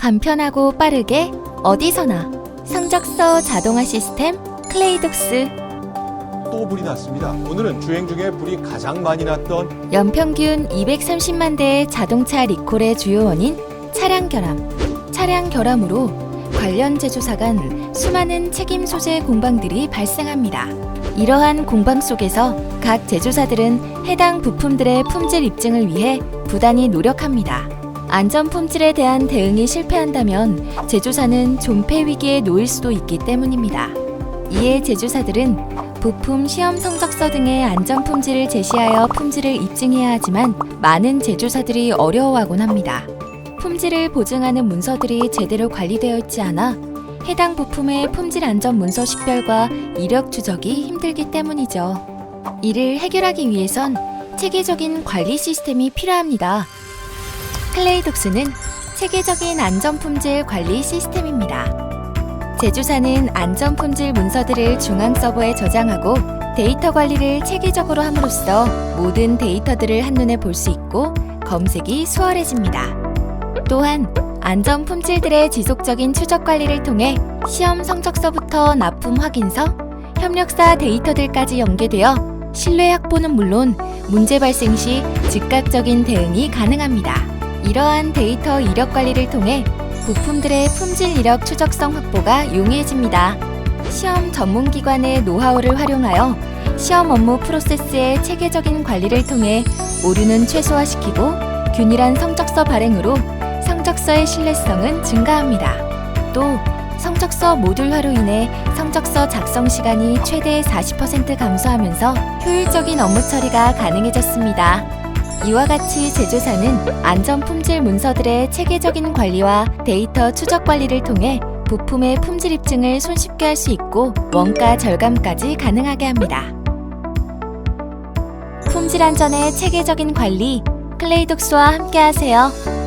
간편하고 빠르게 어디서나 성적서 자동화 시스템 클레이독스 또 불이 났습니다. 오늘은 주행 중에 불이 가장 많이 났던 연평균 230만 대의 자동차 리콜의 주요 원인 차량 결함. 차량 결함으로 관련 제조사 간 수많은 책임 소재 공방들이 발생합니다. 이러한 공방 속에서 각 제조사들은 해당 부품들의 품질 입증을 위해 부단히 노력합니다. 안전 품질에 대한 대응이 실패한다면 제조사는 존폐 위기에 놓일 수도 있기 때문입니다. 이에 제조사들은 부품 시험 성적서 등의 안전 품질을 제시하여 품질을 입증해야 하지만 많은 제조사들이 어려워하곤 합니다. 품질을 보증하는 문서들이 제대로 관리되어 있지 않아 해당 부품의 품질 안전 문서 식별과 이력 추적이 힘들기 때문이죠. 이를 해결하기 위해선 체계적인 관리 시스템이 필요합니다. 클레이독스는 체계적인 안전 품질 관리 시스템입니다. 제조사는 안전 품질 문서들을 중앙 서버에 저장하고 데이터 관리를 체계적으로 함으로써 모든 데이터들을 한눈에 볼 수 있고 검색이 수월해집니다. 또한 안전 품질들의 지속적인 추적 관리를 통해 시험 성적서부터 납품 확인서, 협력사 데이터들까지 연계되어 신뢰 확보는 물론 문제 발생 시 즉각적인 대응이 가능합니다. 이러한 데이터 이력 관리를 통해 부품들의 품질 이력 추적성 확보가 용이해집니다. 시험 전문 기관의 노하우를 활용하여 시험 업무 프로세스의 체계적인 관리를 통해 오류는 최소화시키고 균일한 성적서 발행으로 성적서의 신뢰성은 증가합니다. 또 성적서 모듈화로 인해 성적서 작성 시간이 최대 40% 감소하면서 효율적인 업무 처리가 가능해졌습니다. 이와 같이 제조사는 안전 품질 문서들의 체계적인 관리와 데이터 추적 관리를 통해 부품의 품질 입증을 손쉽게 할 수 있고 원가 절감까지 가능하게 합니다. 품질 안전의 체계적인 관리 클레이 독스와 함께하세요.